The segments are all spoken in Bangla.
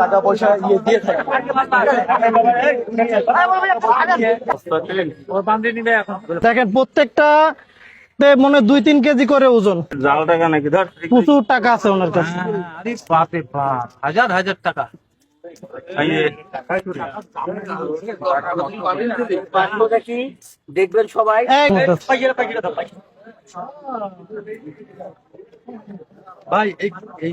টাকা পয়সা ইয়ে দিয়ে দেখেন প্রত্যেকটা মনে দুই তিন কেজি করে ওজন। জাল টাকা নাকি? ধর প্রচুর টাকা আছে ওনার কাছে। বাপ হাজার হাজার টাকা। দেখবেন সবাই ভাই এই এই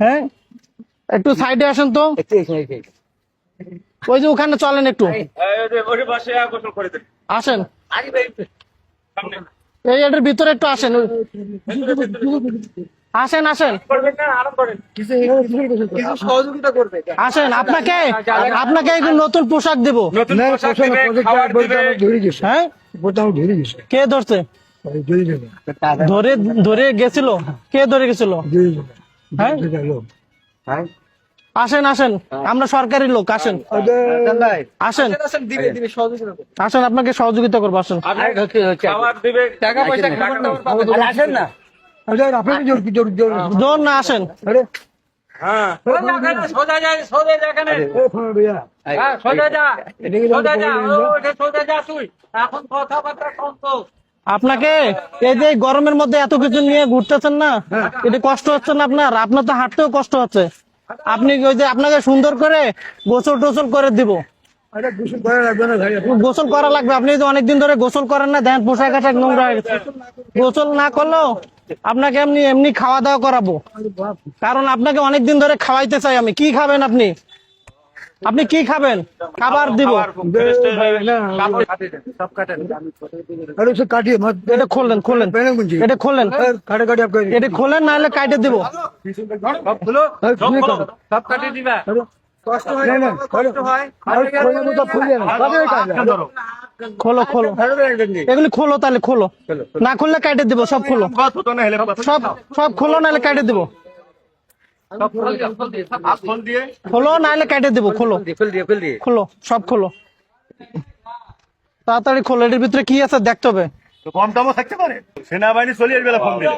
হ্যাঁ? একটু সাইডে আসেন তো। ওই যে ওখানে চলেন একটু। ওই পাশে গোসল করে দেন। আসেন। এই এটার ভিতরে একটু আসেন। আসেন আসেন। কিছু আসেন আপনাকে আপনাকে একটু নতুন পোশাক দিবে। হ্যাঁ? কে ধরছে? ধরে ধরে গেছিল? কে ধরে গেছিল? হ্যাঁ? আসেন আসেন। আমরা সরকারি লোক আসেন। আসেন দিবে দিবে সহযোগিতা করবে। আসেন আপনাকে সহযোগিতা করব আসেন। টাকা পয়সা খাবার দাবার পাবেন। আসেন না। জোর না আসেন। হ্যাঁ। এখানে। হ্যাঁ, সোজা যা। সোজা যা। ও, ওটা সোজা যা তুই। এখন কথাবার্তা তো। আপনাকে এই যে গরমের মধ্যে এত কিছু নিয়ে ঘুরতেছেন না এটা কষ্ট হচ্ছে না আপনার? আপনার তো হাঁটতেও কষ্ট হচ্ছে। আপনি ওই যে আপনাকে সুন্দর করে গোসল টোসল করে দিব। গোসল করা লাগবে আপনি তো অনেকদিন ধরে গোসল করেন না দেন পোশাক আশাক নোংরা হয়ে গেছে। গোসল না করলেও আপনাকে এমনি এমনি খাওয়া দাওয়া করাবো। কারণ আপনাকে অনেকদিন ধরে খাওয়াইতে চাই আমি। কি খাবেন আপনি? আপনি কি খাবেন? খাবার দিব। এটা খোলেন খোলেন। এটা খোলেন। এটা খোলেন না হলে কাটে দিব। সব খুলো সব খুলো সব কাটিয়ে দিবা। কষ্ট হয় কষ্ট হয় খোলো খোলো। এগুলি খোলো তাহলে খোলো। না খুললে কাটে দিব সব খোলো। সব সব খোলো নাহলে কাটে দিব। খুলো দিয়ে নাহলে কেটে দিব খোলো। দিয়ে দিয়ে খোলো সব খোলো। তাড়াতাড়ি খোলো এটার ভিতরে কি আছে দেখতে হবে। কম থাকতে পারে। সেনাবাহিনী চলিয়ে ফোন দিলে।